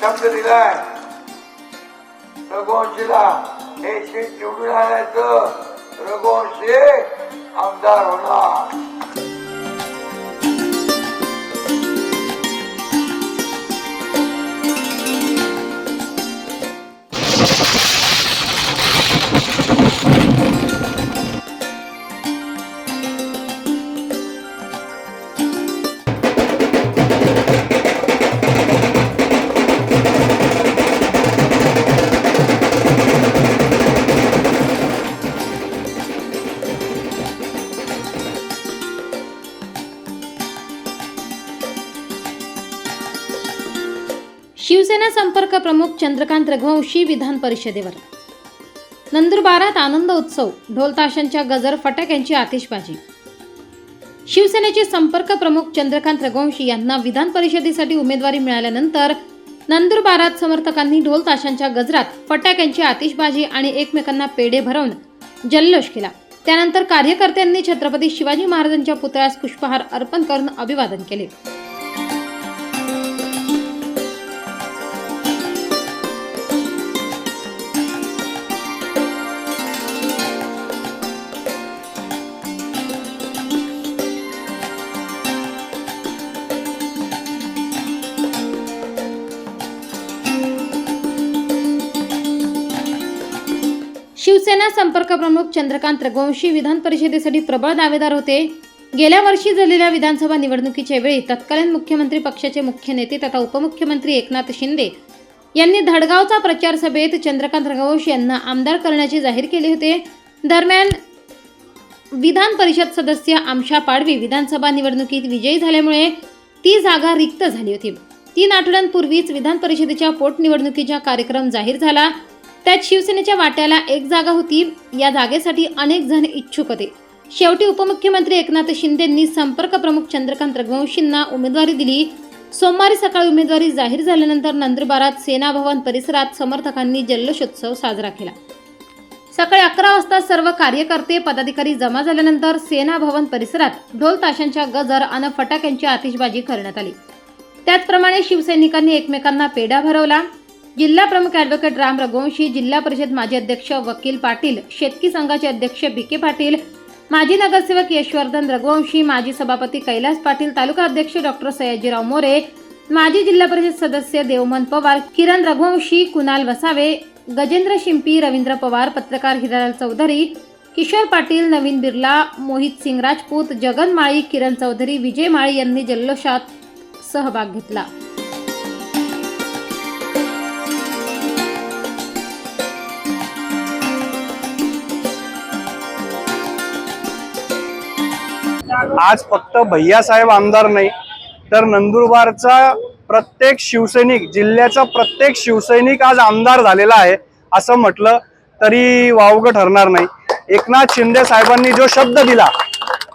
शब्द दिलाय रघुवंशीला हे सीट निवडून आणायचं. रघुवंशी आमदार होणार. शिवसेना संपर्क प्रमुख चंद्रकांत रघुवंशी विधान परिषदेवर. नंदुरबारात आनंद उत्सव ढोलताशांच्या गजर गजर फटाक्यांची आतिषबाजी. शिवसेनेचे संपर्क प्रमुख चंद्रकांत रघुवंशी यांना विधान परिषदेसाठी उमेदवारी मिळाल्यानंतर नंदुरबारात समर्थकांनी ढोलताशांच्या गजरात फटाक्यांची आतिषबाजी आणि एकमेकांना पेढे भरवून जल्लोष केला. त्यानंतर कार्यकर्त्यांनी छत्रपती शिवाजी महाराजांच्या पुतळ्यास पुष्पहार अर्पण करून अभिवादन केले. शिवसेना संपर्क प्रमुख चंद्रकांत रघुवंशी विधान परिषदेसाठी प्रबळ दावेदार होते. गेल्या वर्षी झालेल्या विधानसभा निवडणुकीच्या वेळी तत्कालीन मुख्यमंत्री पक्षाचे मुख्य नेते तथा उपमुख्यमंत्री एकनाथ शिंदे यांनी धडगावचा प्रचार सभेत चंद्रकांत रघुवंशी यांना आमदार करण्याचे जाहीर केले होते. दरम्यान विधान परिषद सदस्य आमशा पाडवी विधानसभा निवडणुकीत विजयी झाल्यामुळे ती जागा रिक्त झाली होती. तीन आठवड्यांपूर्वीच विधान परिषदेच्या पोटनिवडणुकीचा कार्यक्रम जाहीर झाला. त्यात शिवसेनेच्या वाट्याला एक जागा होती. या जागेसाठी अनेक जण इच्छुक होते. शेवटी उपमुख्यमंत्री एकनाथ शिंदेंनी संपर्क प्रमुख चंद्रकांत रघुवंशींना उमेदवारी दिली. सोमवारी सकाळी उमेदवारी जाहीर झाल्यानंतर नंदुरबारात सेना भवन परिसरात समर्थकांनी जल्लोषोत्सव साजरा केला. सकाळी अकरा वाजता सर्व कार्यकर्ते पदाधिकारी जमा झाल्यानंतर सेना भवन परिसरात ढोल ताशांच्या गजर आणि फटाक्यांची आतिषबाजी करण्यात आली. त्याचप्रमाणे शिवसैनिकांनी एकमेकांना पेढा भरवला. जिल्हा प्रमुख ॲडव्होकेट राम रघुवंशी जिल्हा परिषद माजी अध्यक्ष वकील पाटील शेतकी संघाचे अध्यक्ष बी के पाटील माजी नगरसेवक यशवर्धन रघुवंशी माजी सभापती कैलास पाटील तालुका अध्यक्ष डॉक्टर सयाजीराव मोरे माजी जिल्हा परिषद सदस्य देवमन पवार किरण रघुवंशी कुणाल वसावे गजेंद्र शिंपी रवींद्र पवार पत्रकार हिरालाल चौधरी किशोर पाटील नवीन बिर्ला मोहित सिंग राजपूत जगन माळी किरण चौधरी विजय माळी यांनी जल्लोषात सहभाग घेतला. आज फक्त भैयासाहेब आमदार नाही तर नंदुरबारचा प्रत्येक शिवसैनिक जिल्ह्याचा प्रत्येक शिवसैनिक आज आमदार झालेला आहे असं म्हटलं तरी वावगं ठरणार नाही. एकनाथ शिंदे साहेबांनी जो शब्द दिला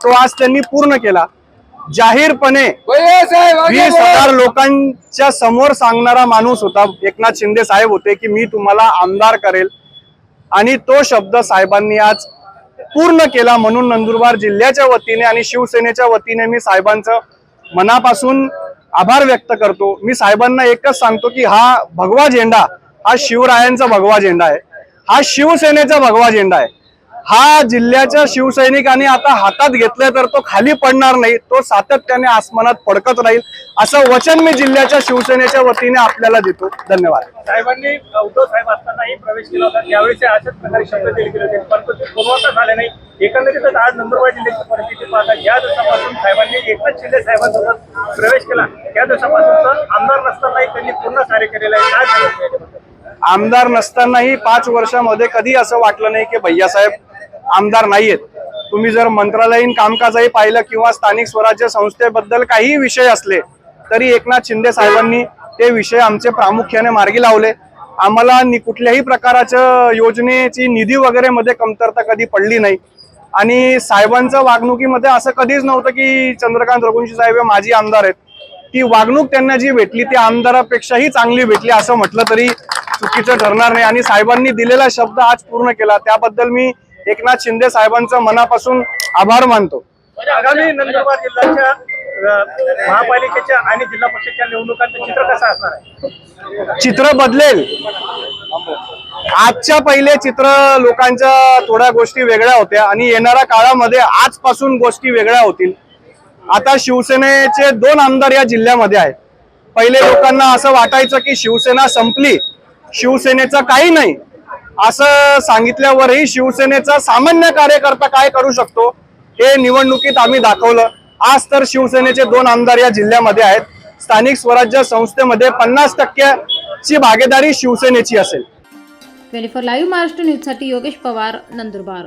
तो आज त्यांनी पूर्ण केला. जाहीरपणे वीस हजार लोकांच्या समोर सांगणारा माणूस होता एकनाथ शिंदे साहेब होते की मी तुम्हाला आमदार करेल. आणि तो शब्द साहेबांनी आज पूर्ण केला म्हणून नंदुरबार जिल्ह्याच्या वतीने आणि शिवसेनेच्या वतीने मी साहेबांचं मनापासून आभार व्यक्त करतो. मी साहेबांना एकच सांगतो की हा भगवा झेंडा हा शिवरायांचा भगवा झेंडा आहे. हा शिवसेनेचा भगवा झेंडा आहे. हा जिल्ह्याच्या शिवसैनिकांनी आता हातात घेतलाय तर तो खाली पडणार नाही तो सातत्याने आसमानात फडकत राहील असं वचन मी जिल्ह्याच्या शिवसेनेच्या वतीने आपल्याला देतो. धन्यवाद. साहेबांनी उद्धव साहेब असतानाही प्रवेश केला होता. त्यावेळी ते अशाच प्रकारे शब्द दिले गेले होते. परंतु ते पूर्ववत झाले नाही. एकंदरीतच आज नंदुरबार जिल्ह्याची परिस्थिती पाहता या दिवसापासून साहेबांनी एकनाथ शिंदे साहेबांसोबत प्रवेश केला. त्या दिवसापासून आमदार नसतानाही त्यांनी पूर्ण कार्य केलेलं आहे. काय आमदार नसतानाही पाच वर्षामध्ये कधी असं वाटलं नाही की भैयासाहेब आमदार नाहीयेत. तुम्ही जर मंत्रालयीन कामकाजही पाहिलं किंवा स्थानिक स्वराज्य संस्थेबद्दल काही विषय असले तरी एकनाथ शिंदे साहेबांनी ते विषय आमचे प्रामुख्याने मार्गी लावले. आम्हाला नि कुठल्याही प्रकाराच्या योजनेची निधी वगैरे मध्ये कमतरता कधी पडली नाही. आणि साहेबांच्या वागणुकीमध्ये असं कधीच नव्हतं की चंद्रकांत रघुवंशी साहेब हे माजी आमदार आहेत. ती वागणूक त्यांना जी भेटली ती आमदारापेक्षाही चांगली भेटली असं म्हटलं तरी चुकीचं ठरणार नाही. आणि साहेबांनी दिलेला शब्द आज पूर्ण केला. त्याबद्दल मी एकनाथ शिंदे साहेबांचं मनापासून आभार मानतो. आगामी नंदुरबार जिल्ह्याच्या महापालिकेच्या आणि जिल्हा परिषदच्या निवडणुकांचं चित्र कसं असणार आहे? चित्र बदलेल. आजच्या पहिले चित्र लोकांच्या थोड्या गोष्टी वेगळ्या होत्या आणि येणाऱ्या काळामध्ये आजपासून गोष्टी वेगळ्या होतील. आता शिवसेनेचे दोन आमदार या जिल्ह्यामध्ये आहेत. पहिले लोकांना असं वाटायचं की शिवसेना संपली. शिवसेनेचं काही नाही. असं सांगितल्यावरही शिवसेनेचा सामान्य कार्यकर्ता काय करू शकतो हे निवडणुकीत आम्ही दाखवलं. आज तर शिवसेनेचे दोन आमदार या जिल्ह्यामध्ये आहेत. स्थानिक स्वराज्य संस्थेमध्ये पन्नास टक्क्याची भागीदारी शिवसेनेची असेल. ट्वेंटी फोर लाईव्ह महाराष्ट्र न्यूजसाठी योगेश पवार नंदुरबार.